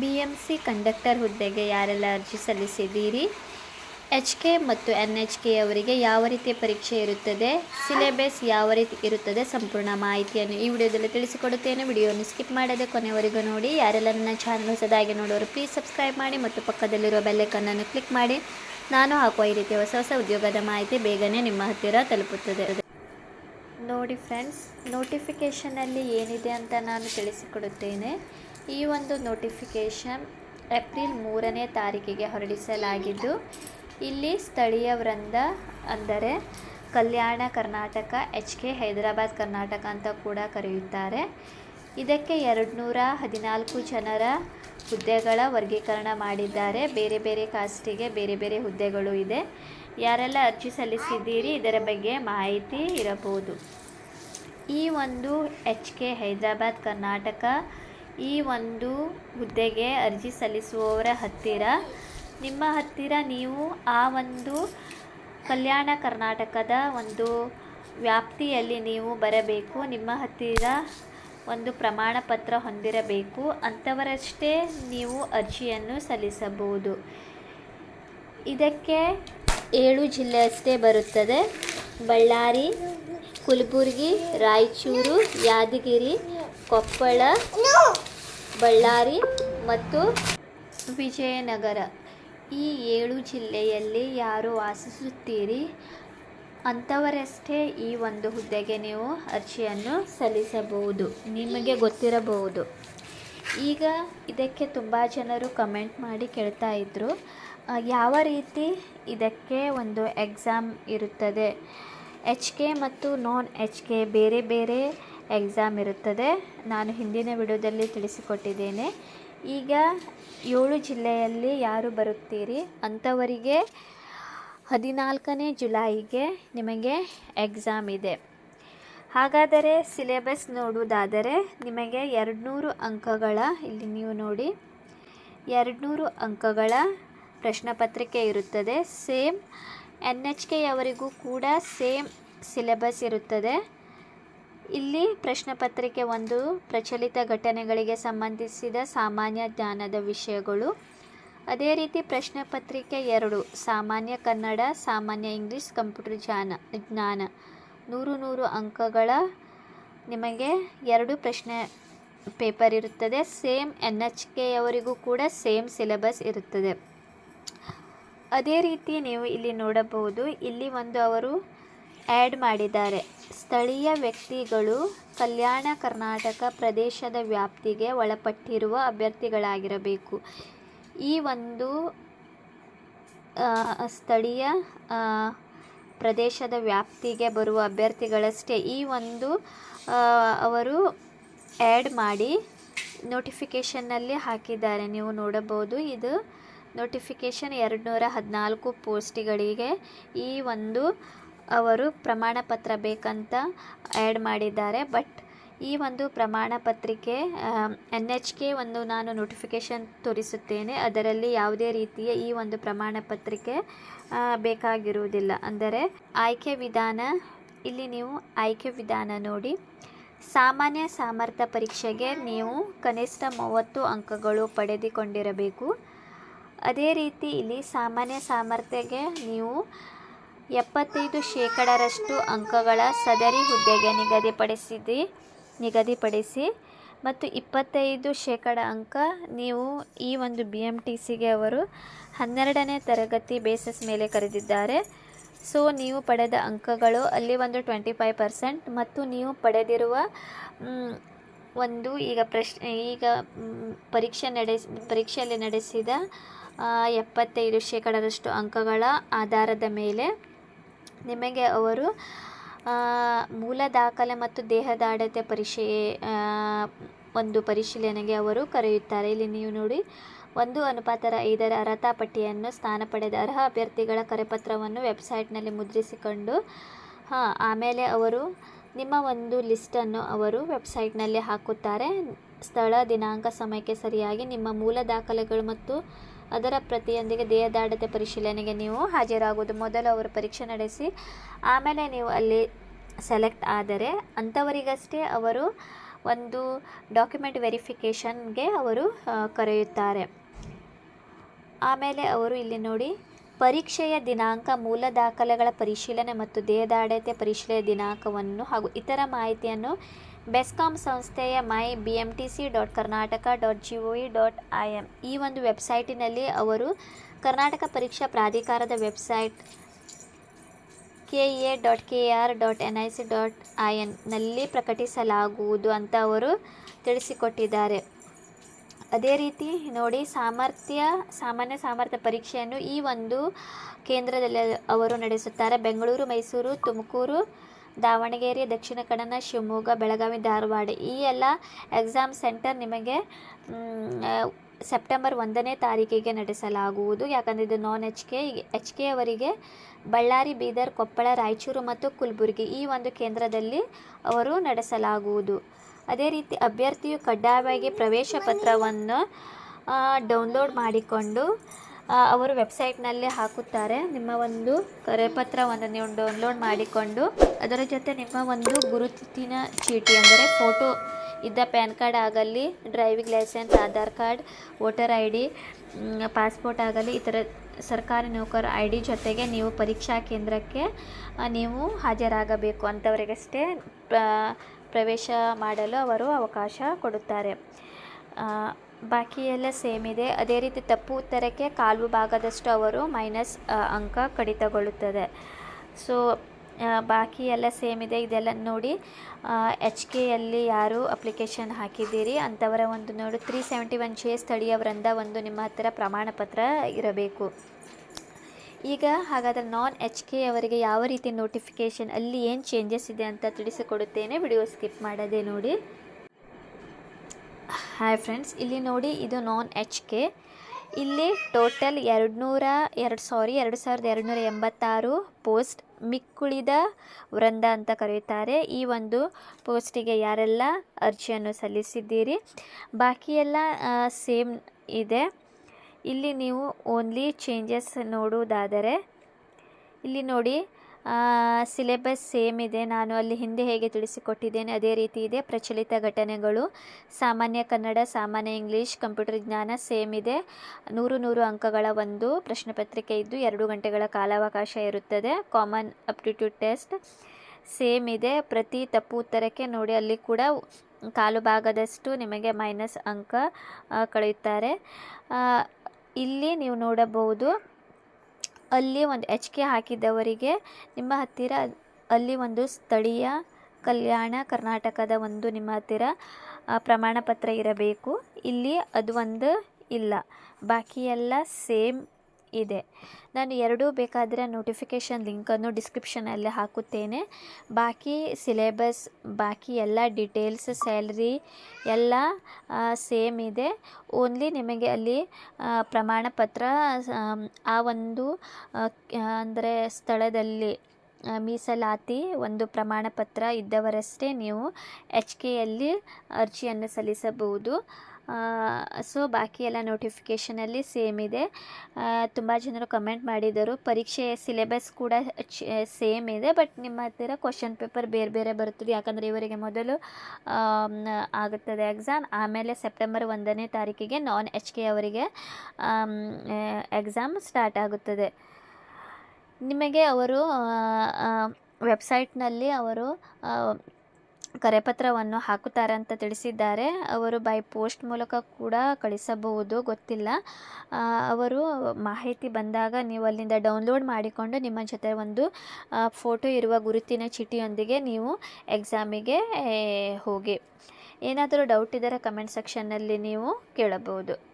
B M C conductor ಹುದ್ದೆಗೆ ಯಾರೆಲ್ಲ ಅರ್ಜಿ ಸಲ್ಲಿಸಿದ್ದೀರಿ? ಎಚ್ ಕೆ ಮತ್ತು ಎನ್ ಎಚ್ ಕೆ ಅವರಿಗೆ ಯಾವ ರೀತಿಯ ಪರೀಕ್ಷೆ ಇರುತ್ತದೆ? ಸಿಲೆಬಸ್ ಯಾವ ರೀತಿ ಇರುತ್ತದೆ? ಸಂಪೂರ್ಣ ಮಾಹಿತಿಯನ್ನು ಈ ವಿಡಿಯೋದಲ್ಲಿ ತಿಳಿಸಿಕೊಡುತ್ತೇನೆ. ವಿಡಿಯೋವನ್ನು ಸ್ಕಿಪ್ ಮಾಡದೆ ಕೊನೆವರೆಗೂ ನೋಡಿ. ಯಾರೆಲ್ಲ ನನ್ನ ಚಾನಲ್ ಹೊಸದಾಗಿ ನೋಡೋರು ಪ್ಲೀಸ್ ಸಬ್ಸ್ಕ್ರೈಬ್ ಮಾಡಿ ಮತ್ತು ಪಕ್ಕದಲ್ಲಿರುವ ಬೆಲ್ಲೈಕನ್ನನ್ನು ಕ್ಲಿಕ್ ಮಾಡಿ. ನಾನು ಹಾಕುವ ಈ ರೀತಿಯ ಹೊಸ ಹೊಸ ಉದ್ಯೋಗದ ಮಾಹಿತಿ ಬೇಗನೆ ನಿಮ್ಮ ಹತ್ತಿರ ತಲುಪುತ್ತದೆ. ನೋಡಿ ಫ್ರೆಂಡ್ಸ್ ನೋಟಿಫಿಕೇಷನಲ್ಲಿ ಏನಿದೆ ಅಂತ ನಾನು ತಿಳಿಸಿಕೊಡುತ್ತೇನೆ. ಈ ಒಂದು ನೋಟಿಫಿಕೇಷನ್ ಏಪ್ರಿಲ್ ಮೂರನೇ ತಾರೀಕಿಗೆ ಹೊರಡಿಸಲಾಗಿದ್ದು, ಇಲ್ಲಿ ಸ್ಥಳೀಯ ವೃಂದ ಅಂದರೆ ಕಲ್ಯಾಣ ಕರ್ನಾಟಕ ಎಚ್ ಕೆ ಹೈದರಾಬಾದ್ ಕರ್ನಾಟಕ ಅಂತ ಕೂಡ ಕರೆಯುತ್ತಾರೆ. ಇದಕ್ಕೆ ಎರಡು ನೂರ ಹದಿನಾಲ್ಕು ಜನರ ಹುದ್ದೆಗಳ ವರ್ಗೀಕರಣ ಮಾಡಿದ್ದಾರೆ. ಬೇರೆ ಬೇರೆ ಕಾಸ್ಟಿಗೆ ಬೇರೆ ಬೇರೆ ಹುದ್ದೆಗಳು ಇದೆ. ಯಾರೆಲ್ಲ ಅರ್ಜಿ ಸಲ್ಲಿಸಿದ್ದೀರಿ, ಇದರ ಬಗ್ಗೆ ಮಾಹಿತಿ ಇರಬಹುದು. ಈ ಒಂದು ಎಚ್ ಕೆ ಹೈದರಾಬಾದ್ ಕರ್ನಾಟಕ ಈ ಒಂದು ಹುದ್ದೆಗೆ ಅರ್ಜಿ ಸಲ್ಲಿಸುವವರ ಹತ್ತಿರ, ನಿಮ್ಮ ಹತ್ತಿರ ನೀವು ಆ ಒಂದು ಕಲ್ಯಾಣ ಕರ್ನಾಟಕದ ಒಂದು ವ್ಯಾಪ್ತಿಯಲ್ಲಿ ನೀವು ಬರಬೇಕು, ನಿಮ್ಮ ಹತ್ತಿರ ಒಂದು ಪ್ರಮಾಣ ಪತ್ರ ಹೊಂದಿರಬೇಕು, ಅಂಥವರಷ್ಟೇ ನೀವು ಅರ್ಜಿಯನ್ನು ಸಲ್ಲಿಸಬಹುದು. ಇದಕ್ಕೆ ಏಳು ಜಿಲ್ಲೆಯಷ್ಟೇ ಬರುತ್ತದೆ. ಬಳ್ಳಾರಿ ಕಲಬುರಗಿ ರಾಯಚೂರು ಯಾದಗಿರಿ ಕೊಪ್ಪಳ ಬಳ್ಳಾರಿ ಮತ್ತು ವಿಜಯನಗರ. ಈ ಏಳು ಜಿಲ್ಲೆಯಲ್ಲಿ ಯಾರು ವಾಸಿಸುತ್ತೀರಿ? ಅಂಥವರಷ್ಟೇ ಈ ಒಂದು ಹುದ್ದೆಗೆ ನೀವು ಅರ್ಜಿಯನ್ನು ಸಲ್ಲಿಸಬಹುದು. ನಿಮಗೆ ಗೊತ್ತಿರಬಹುದು. ಈಗ ಇದಕ್ಕೆ ತುಂಬ ಜನರು ಕಮೆಂಟ್ ಮಾಡಿ ಕೇಳ್ತಾ ಇದ್ದರು ಯಾವ ರೀತಿ ಇದಕ್ಕೆ ಒಂದು ಎಕ್ಸಾಮ್ ಇರುತ್ತದೆ? ಎಚ್ ಕೆ ಮತ್ತು ನಾನ್ ಎಚ್ ಕೆ ಬೇರೆ ಬೇರೆ ಎಕ್ಸಾಮ್ ಇರುತ್ತದೆ. ನಾನು ಹಿಂದಿನ ವಿಡಿಯೋದಲ್ಲಿ ತಿಳಿಸಿಕೊಟ್ಟಿದ್ದೇನೆ. ಈಗ ಏಳು ಜಿಲ್ಲೆಯಲ್ಲಿ ಯಾರು ಬರುತ್ತೀರಿ? ಅಂಥವರಿಗೆ ಹದಿನಾಲ್ಕನೇ ಜುಲೈಗೆ ನಿಮಗೆ ಎಕ್ಸಾಮ್ ಇದೆ. ಹಾಗಾದರೆ ಸಿಲೆಬಸ್ ನೋಡುವುದಾದರೆ ನಿಮಗೆ ಎರಡುನೂರು ಅಂಕಗಳ, ಇಲ್ಲಿ ನೀವು ನೋಡಿ, ಎರಡುನೂರು ಅಂಕಗಳ ಪ್ರಶ್ನೆ ಪತ್ರಿಕೆ ಇರುತ್ತದೆ. ಸೇಮ್ ಎನ್ ಎಚ್ ಕೆಯವರಿಗೂ ಕೂಡ ಸೇಮ್ ಸಿಲೆಬಸ್ ಇರುತ್ತದೆ. ಇಲ್ಲಿ ಪ್ರಶ್ನೆ ಪತ್ರಿಕೆ ಒಂದು, ಪ್ರಚಲಿತ ಘಟನೆಗಳಿಗೆ ಸಂಬಂಧಿಸಿದ ಸಾಮಾನ್ಯ ಜ್ಞಾನದ ವಿಷಯಗಳು. ಅದೇ ರೀತಿ ಪ್ರಶ್ನೆ ಪತ್ರಿಕೆ ಎರಡು, ಸಾಮಾನ್ಯ ಕನ್ನಡ, ಸಾಮಾನ್ಯ ಇಂಗ್ಲೀಷ್, ಕಂಪ್ಯೂಟರ್ ಜ್ಞಾನ ಜ್ಞಾನ. ನೂರು ನೂರು ಅಂಕಗಳ ನಿಮಗೆ ಎರಡು ಪ್ರಶ್ನೆ ಪೇಪರ್ ಇರುತ್ತದೆ. ಸೇಮ್ ಎನ್ ಎಚ್ ಕೆಯವರಿಗೂ ಕೂಡ ಸೇಮ್ ಸಿಲೆಬಸ್ ಇರುತ್ತದೆ. ಅದೇ ರೀತಿ ನೀವು ಇಲ್ಲಿ ನೋಡಬಹುದು, ಇಲ್ಲಿ ಒಂದು ಅವರು ಆ್ಯಡ್ ಮಾಡಿದ್ದಾರೆ. ಸ್ಥಳೀಯ ವ್ಯಕ್ತಿಗಳು ಕಲ್ಯಾಣ ಕರ್ನಾಟಕ ಪ್ರದೇಶದ ವ್ಯಾಪ್ತಿಗೆ ಒಳಪಟ್ಟಿರುವ ಅಭ್ಯರ್ಥಿಗಳಾಗಿರಬೇಕು. ಈ ಒಂದು ಸ್ಥಳೀಯ ಪ್ರದೇಶದ ವ್ಯಾಪ್ತಿಗೆ ಬರುವ ಅಭ್ಯರ್ಥಿಗಳಷ್ಟೇ. ಈ ಒಂದು ಅವರು ಆ್ಯಡ್ ಮಾಡಿ ನೋಟಿಫಿಕೇಷನ್ನಲ್ಲಿ ಹಾಕಿದ್ದಾರೆ. ನೀವು ನೋಡಬಹುದು, ಇದು ನೋಟಿಫಿಕೇಷನ್ ಎರಡು ನೂರ ಹದಿನಾಲ್ಕು ಪೋಸ್ಟ್ಗಳಿಗೆ ಈ ಒಂದು ಅವರು ಪ್ರಮಾಣ ಪತ್ರ ಬೇಕಂತ ಆ್ಯಡ್ ಮಾಡಿದ್ದಾರೆ. ಬಟ್ ಈ ಒಂದು ಪ್ರಮಾಣ ಪತ್ರಿಕೆ ಎನ್ ಎಚ್ ಕೆ ಒಂದು ನಾನು ನೋಟಿಫಿಕೇಷನ್ ತೋರಿಸುತ್ತೇನೆ. ಅದರಲ್ಲಿ ಯಾವುದೇ ರೀತಿಯ ಈ ಒಂದು ಪ್ರಮಾಣ ಪತ್ರಿಕೆ ಬೇಕಾಗಿರುವುದಿಲ್ಲ. ಅಂದರೆ ಆಯ್ಕೆ ವಿಧಾನ, ಇಲ್ಲಿ ನೀವು ಆಯ್ಕೆ ವಿಧಾನ ನೋಡಿ. ಸಾಮಾನ್ಯ ಸಾಮರ್ಥ್ಯ ಪರೀಕ್ಷೆಗೆ ನೀವು ಕನಿಷ್ಠ ಮೂವತ್ತು ಅಂಕಗಳು ಪಡೆದುಕೊಂಡಿರಬೇಕು. ಅದೇ ರೀತಿ ಇಲ್ಲಿ ಸಾಮಾನ್ಯ ಸಾಮರ್ಥ್ಯಗೆ ನೀವು ಎಪ್ಪತ್ತೈದು ಶೇಕಡರಷ್ಟು ಅಂಕಗಳ ಸದರಿ ಹುದ್ದೆಗೆ ನಿಗದಿಪಡಿಸಿದಿ, ನಿಗದಿಪಡಿಸಿ ಮತ್ತು ಇಪ್ಪತ್ತೈದು ಶೇಕಡ ಅಂಕ ನೀವು ಈ ಒಂದು ಬಿ ಎಂ ಟಿ ಸಿಗೆ ಅವರು ಹನ್ನೆರಡನೇ ತರಗತಿ ಬೇಸಿಸ್ ಮೇಲೆ ಕರೆದಿದ್ದಾರೆ. ಸೊ ನೀವು ಪಡೆದ ಅಂಕಗಳು ಅಲ್ಲಿ ಒಂದು ಟ್ವೆಂಟಿ ಫೈವ್ ಪರ್ಸೆಂಟ್ ಮತ್ತು ನೀವು ಪಡೆದಿರುವ ಒಂದು ಈಗ ಪ್ರಶ್, ಈಗ ಪರೀಕ್ಷೆ ನಡೆಸಿ, ಪರೀಕ್ಷೆಯಲ್ಲಿ ನಡೆಸಿದ ಎಪ್ಪತ್ತೈದು ಶೇಕಡರಷ್ಟು ಅಂಕಗಳ ಆಧಾರದ ಮೇಲೆ ನಿಮಗೆ ಅವರು ಮೂಲ ದಾಖಲೆ ಮತ್ತು ದೇಹದಾಡತೆ ಪರಿಶೀ ಒಂದು ಪರಿಶೀಲನೆಗೆ ಅವರು ಕರೆಯುತ್ತಾರೆ. ಇಲ್ಲಿ ನೀವು ನೋಡಿ, ಒಂದು ಅನುಪಾತರ ಐದರ ಅರ್ಹತಾ ಪಟ್ಟಿಯನ್ನು ಸ್ಥಾನ ಪಡೆದ ಅರ್ಹ ಅಭ್ಯರ್ಥಿಗಳ ಕರೆಪತ್ರವನ್ನು ವೆಬ್ಸೈಟ್ನಲ್ಲಿ ಮುದ್ರಿಸಿಕೊಂಡು, ಹಾಂ, ಆಮೇಲೆ ಅವರು ನಿಮ್ಮ ಒಂದು ಲಿಸ್ಟನ್ನು ಅವರು ವೆಬ್ಸೈಟ್ನಲ್ಲಿ ಹಾಕುತ್ತಾರೆ. ಸ್ಥಳ, ದಿನಾಂಕ, ಸಮಯಕ್ಕೆ ಸರಿಯಾಗಿ ನಿಮ್ಮ ಮೂಲ ದಾಖಲೆಗಳು ಮತ್ತು ಅದರ ಪ್ರತಿಯೊಂದಿಗೆ ದೇಹದಾಢ್ಯತೆ ಪರಿಶೀಲನೆಗೆ ನೀವು ಹಾಜರಾಗುವುದು. ಮೊದಲು ಅವರು ಪರೀಕ್ಷೆ ನಡೆಸಿ, ಆಮೇಲೆ ನೀವು ಅಲ್ಲಿ ಸೆಲೆಕ್ಟ್ ಆದರೆ ಅಂಥವರಿಗಷ್ಟೇ ಅವರು ಒಂದು ಡಾಕ್ಯುಮೆಂಟ್ ವೆರಿಫಿಕೇಷನ್ಗೆ ಅವರು ಕರೆಯುತ್ತಾರೆ. ಆಮೇಲೆ ಅವರು ಇಲ್ಲಿ ನೋಡಿ, ಪರೀಕ್ಷೆಯ ದಿನಾಂಕ, ಮೂಲ ದಾಖಲೆಗಳ ಪರಿಶೀಲನೆ ಮತ್ತು ದೇಹದಾಢ್ಯತೆ ಪರಿಶೀಲನೆ ದಿನಾಂಕವನ್ನು ಹಾಗೂ ಇತರ ಮಾಹಿತಿಯನ್ನು ಬೆಸ್ಕಾಂ ಸಂಸ್ಥೆಯ my B M T C dot Karnataka dot G O E dot I M ಈ ಒಂದು ವೆಬ್ಸೈಟಿನಲ್ಲಿ ಅವರು ಕರ್ನಾಟಕ ಪರೀಕ್ಷಾ ಪ್ರಾಧಿಕಾರದ website K A dot K R dot N I C dot I ಎನ್ನಲ್ಲಿ ಪ್ರಕಟಿಸಲಾಗುವುದು ಅಂತ ಅವರು ತಿಳಿಸಿಕೊಟ್ಟಿದ್ದಾರೆ. ಅದೇ ರೀತಿ ನೋಡಿ ಸಾಮರ್ಥ್ಯ, ಸಾಮಾನ್ಯ ಸಾಮರ್ಥ್ಯ ಪರೀಕ್ಷೆಯನ್ನು ಈ ಒಂದು ಕೇಂದ್ರದಲ್ಲಿ ಅವರು ನಡೆಸುತ್ತಾರೆ. ಬೆಂಗಳೂರು, ಮೈಸೂರು, ತುಮಕೂರು ದಾವಣಗೆರೆ, ದಕ್ಷಿಣ ಕನ್ನಡ, ಶಿವಮೊಗ್ಗ, ಬೆಳಗಾವಿ, ಧಾರವಾಡ ಈ ಎಲ್ಲ ಎಕ್ಸಾಮ್ ಸೆಂಟರ್ ನಿಮಗೆ ಸೆಪ್ಟೆಂಬರ್ ಒಂದನೇ ತಾರೀಕಿಗೆ ನಡೆಸಲಾಗುವುದು. ಯಾಕಂದರೆ ಇದು non H K H K ಅವರಿಗೆ ಬಳ್ಳಾರಿ, ಬೀದರ್, ಕೊಪ್ಪಳ, ರಾಯಚೂರು ಮತ್ತು ಕಲಬುರಗಿ ಈ ಒಂದು ಕೇಂದ್ರದಲ್ಲಿ ಅವರು ನಡೆಸಲಾಗುವುದು. ಅದೇ ರೀತಿ ಅಭ್ಯರ್ಥಿಯು ಕಡ್ಡಾಯವಾಗಿ ಪ್ರವೇಶ ಪತ್ರವನ್ನು ಡೌನ್ಲೋಡ್ ಮಾಡಿಕೊಂಡು ಅವರು ವೆಬ್ಸೈಟ್ನಲ್ಲಿ ಹಾಕುತ್ತಾರೆ. ನಿಮ್ಮ ಒಂದು ಕರೆಪತ್ರವನ್ನು ನೀವು ಡೌನ್ಲೋಡ್ ಮಾಡಿಕೊಂಡು, ಅದರ ಜೊತೆ ನಿಮ್ಮ ಒಂದು ಗುರುತಿನ ಚೀಟಿ, ಅಂದರೆ ಫೋಟೋ ಇದ್ದ ಪ್ಯಾನ್ ಕಾರ್ಡ್ ಆಗಲಿ, driving licence, Aadhaar card, voter I D passport ಆಗಲಿ, ಇತರ ಸರ್ಕಾರಿ ನೌಕರ ಐ ಡಿ ಜೊತೆಗೆ ನೀವು ಪರೀಕ್ಷಾ ಕೇಂದ್ರಕ್ಕೆ ನೀವು ಹಾಜರಾಗಬೇಕು ಅಂಥವರಿಗಷ್ಟೇ ಪ್ರ- ಪ್ರವೇಶ ಮಾಡಲು ಅವರು ಅವಕಾಶ ಕೊಡುತ್ತಾರೆ. ಬಾಕಿ ಎಲ್ಲ ಸೇಮ್ ಇದೆ. ಅದೇ ರೀತಿ ತಪ್ಪು ಉತ್ತರಕ್ಕೆ ಕಾಲು ಭಾಗದಷ್ಟು ಅವರು ಮೈನಸ್ ಅಂಕ ಕಡಿತಗೊಳ್ಳುತ್ತದೆ. ಸೊ ಬಾಕಿ ಎಲ್ಲ ಸೇಮ್ ಇದೆ. ಇದೆಲ್ಲ ನೋಡಿ ಎಚ್ ಕೆಯಲ್ಲಿ ಯಾರು ಅಪ್ಲಿಕೇಶನ್ ಹಾಕಿದ್ದೀರಿ? ಅಂಥವರ ಒಂದು ನೋಡು. ತ್ರೀ ಸೆವೆಂಟಿ ಒನ್ ಜೆ ಸ್ಥಳೀಯ ವೃಂದ ಒಂದು ನಿಮ್ಮ ಹತ್ತಿರ ಪ್ರಮಾಣ ಪತ್ರ ಇರಬೇಕು. ಈಗ ಹಾಗಾದರೆ ನಾನ್ ಎಚ್ ಕೆ ಅವರಿಗೆ ಯಾವ ರೀತಿ ನೋಟಿಫಿಕೇಷನ್ ಅಲ್ಲಿ ಏನು ಚೇಂಜಸ್ ಇದೆ ಅಂತ ತಿಳಿಸಿಕೊಡುತ್ತೇನೆ. ವಿಡಿಯೋ ಸ್ಕಿಪ್ ಮಾಡದೆ ನೋಡಿ. ಹಾಯ್ ಫ್ರೆಂಡ್ಸ್ ಇಲ್ಲಿ ನೋಡಿ ಇದು ನಾನ್ ಎಚ್ ಕೆ ಇಲ್ಲಿ ಟೋಟಲ್ ಎರಡು ನೂರ ಎರಡು ಸಾರಿ ಎರಡು ಸಾವಿರದ ಎರಡು ನೂರ ಎಂಬತ್ತಾರು ಪೋಸ್ಟ್ ಮಿಕ್ಕುಳಿದ ವೃಂದ ಅಂತ ಕರೆಯುತ್ತಾರೆ. ಈ ಒಂದು ಪೋಸ್ಟಿಗೆ ಯಾರೆಲ್ಲ ಅರ್ಜಿಯನ್ನು ಸಲ್ಲಿಸಿದ್ದೀರಿ? ಬಾಕಿಯೆಲ್ಲ ಸೇಮ್ ಇದೆ. ಇಲ್ಲಿ ನೀವು ಓನ್ಲಿ ಚೇಂಜಸ್ ನೋಡುವುದಾದರೆ, ಇಲ್ಲಿ ನೋಡಿ ಸಿಲೆಬಸ್ ಸೇಮ್ ಇದೆ. ನಾನು ಅಲ್ಲಿ ಹಿಂದೆ ಹೇಗೆ ತಿಳಿಸಿಕೊಟ್ಟಿದ್ದೇನೆ, ಅದೇ ರೀತಿ ಇದೆ. ಪ್ರಚಲಿತ ಘಟನೆಗಳು, ಸಾಮಾನ್ಯ ಕನ್ನಡ, ಸಾಮಾನ್ಯ ಇಂಗ್ಲೀಷ್, ಕಂಪ್ಯೂಟರ್ ಜ್ಞಾನ ಸೇಮ್ ಇದೆ. ನೂರು ನೂರು ಅಂಕಗಳ ಒಂದು ಪ್ರಶ್ನೆ ಪತ್ರಿಕೆ ಇದ್ದು ಎರಡು ಗಂಟೆಗಳ ಕಾಲಾವಕಾಶ ಇರುತ್ತದೆ. ಕಾಮನ್ ಅಪ್ಟಿಟ್ಯೂಡ್ ಟೆಸ್ಟ್ ಸೇಮ್ ಇದೆ. ಪ್ರತಿ ತಪ್ಪು ಉತ್ತರಕ್ಕೆ ನೋಡಿ ಅಲ್ಲಿ ಕೂಡ ಕಾಲು ಭಾಗದಷ್ಟು ನಿಮಗೆ ಮೈನಸ್ ಅಂಕ ಕಳೆಯುತ್ತಾರೆ. ಇಲ್ಲಿ ನೀವು ನೋಡಬಹುದು ಅಲ್ಲಿ ಒಂದು ಎಚ್ ಕೆ ಹಾಕಿದವರಿಗೆ ನಿಮ್ಮ ಹತ್ತಿರ ಅಲ್ಲಿ ಒಂದು ಸ್ಥಳೀಯ ಕಲ್ಯಾಣ ಕರ್ನಾಟಕದ ಒಂದು ನಿಮ್ಮ ಹತ್ತಿರ ಪ್ರಮಾಣಪತ್ರ ಪ್ರಮಾಣ ಪತ್ರ ಇರಬೇಕು. ಇಲ್ಲಿ ಅದು ಒಂದು ಇಲ್ಲ. ಬಾಕಿ ಎಲ್ಲ ಸೇಮ್ ಇದೆ. ನಾನು ಎರಡೂ ಬೇಕಾದರೆ ನೋಟಿಫಿಕೇಷನ್ ಲಿಂಕನ್ನು ಡಿಸ್ಕ್ರಿಪ್ಷನಲ್ಲಿ ಹಾಕುತ್ತೇನೆ. ಬಾಕಿ ಸಿಲೆಬಸ್ ಬಾಕಿ ಎಲ್ಲ ಡೀಟೇಲ್ಸ್ ಸ್ಯಾಲ್ರಿ ಎಲ್ಲ ಸೇಮ್ ಇದೆ. ಓನ್ಲಿ ನಿಮಗೆ ಅಲ್ಲಿ ಪ್ರಮಾಣ ಪತ್ರ ಆ ಒಂದು ಅಂದರೆ ಸ್ಥಳದಲ್ಲಿ ಮೀಸಲಾತಿ ಒಂದು ಪ್ರಮಾಣ ಪತ್ರ ಇದ್ದವರಷ್ಟೇ ನೀವು ಎಚ್ ಕೆಯಲ್ಲಿ ಅರ್ಜಿಯನ್ನು ಸಲ್ಲಿಸಬಹುದು. ಸೊ ಬಾಕಿ ಎಲ್ಲ ನೋಟಿಫಿಕೇಷನಲ್ಲಿ ಸೇಮ್ ಇದೆ. ತುಂಬ ಜನರು ಕಮೆಂಟ್ ಮಾಡಿದರು. ಪರೀಕ್ಷೆ ಸಿಲೆಬಸ್ ಕೂಡ ಸೇಮ್ ಇದೆ ಬಟ್ ನಿಮ್ಮ ಹತ್ತಿರ ಕ್ವಶನ್ ಪೇಪರ್ ಬೇರೆ ಬೇರೆ ಬರುತ್ತದೆ ಯಾಕಂದರೆ ಇವರಿಗೆ ಮೊದಲು ಆಗುತ್ತದೆ ಎಕ್ಸಾಮ್ ಆಮೇಲೆ ಸೆಪ್ಟೆಂಬರ್ ಒಂದನೇ ತಾರೀಕಿಗೆ ನಾನ್ ಎಚ್ ಕೆ ಅವರಿಗೆ ಎಕ್ಸಾಮ್ ಸ್ಟಾರ್ಟ್ ಆಗುತ್ತದೆ. ನಿಮಗೆ ಅವರು ವೆಬ್ಸೈಟ್ನಲ್ಲಿ ಅವರು ಕರೆಪತ್ರವನ್ನು ಹಾಕುತ್ತಾರೆ ಅಂತ ತಿಳಿಸಿದ್ದಾರೆ. ಅವರು ಬೈ ಪೋಸ್ಟ್ ಮೂಲಕ ಕೂಡ ಕಳಿಸಬಹುದು, ಗೊತ್ತಿಲ್ಲ. ಅವರು ಮಾಹಿತಿ ಬಂದಾಗ ನೀವು ಅಲ್ಲಿಂದ ಡೌನ್ಲೋಡ್ ಮಾಡಿಕೊಂಡು ನಿಮ್ಮ ಜೊತೆ ಒಂದು ಫೋಟೋ ಇರುವ ಗುರುತಿನ ಚೀಟಿಯೊಂದಿಗೆ ನೀವು ಎಕ್ಸಾಮಿಗೆ ಹೋಗಿ. ಏನಾದರೂ ಡೌಟ್ ಇದ್ದರೆ ಕಮೆಂಟ್ ಸೆಕ್ಷನ್ನಲ್ಲಿ ನೀವು ಕೇಳಬಹುದು.